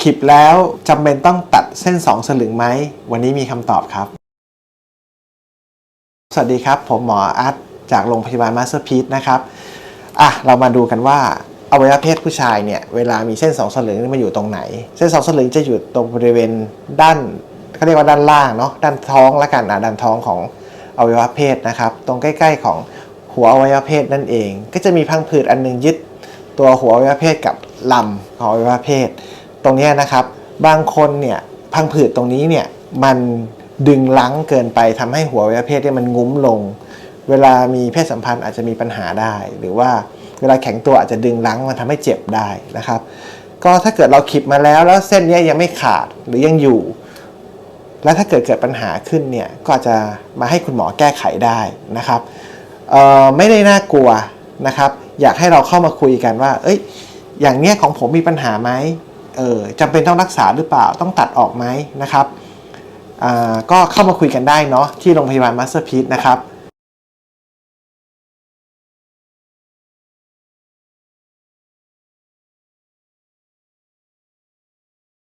ขีบแล้วจำเป็นต้องตัดเส้นสองสลึงไหม วันนี้มีคำตอบครับ สวัสดีครับ ผมหมออาร์ตจากโรงพยาบาลมาสเตอร์พีนะครับอะเรามาดูกันว่าอวัยวะเพศผู้ชายเนี่ยเวลามีเส้นสองสลึงนี่มันอยู่ตรงไหน เส้นสองสลึงจะอยู่ตรงบริเวณด้านเขาเรียกว่าด้านล่างเนาะด้านท้องละกันอะด้านท้องของอวัยวะเพศนะครับตรงใกล้ ๆ ของหัวอวัยวะเพศนั่นเอง ก็จะมีพังผืดอันหนึงยึดตัวหัวอวัยวะเพศกับลำของอวัยวะเพศ ตรงนี้นะครับ บางคนเนี่ยพังผืดตรงนี้เนี่ยมันดึงลังเกินไปทำให้หัวอวัยเพศเนี่ยมันงุ้มลง เวลามีเพศสัมพันธ์อาจจะมีปัญหาได้ หรือว่าเวลาแข็งตัวอาจจะดึงลังมันทำให้เจ็บได้นะครับ ก็ถ้าเกิดเราขีดมาแล้วแล้วเส้นนี้ยังไม่ขาดหรือยังอยู่ แล้วถ้าเกิดเกิดปัญหาขึ้นเนี่ยก็จะมาให้คุณหมอแก้ไขได้นะครับไม่ได้น่ากลัวนะครับ อยากให้เราเข้ามาคุยกันว่า เอ้ย อย่างเนี้ยของผมมีปัญหาไหม เออจำเป็นต้องรักษาหรือเปล่าต้องตัดออกไหมนะครับก็เข้ามาคุยกันได้เนาะที่โรงพยาบาลมาสเตอร์พีนะครับ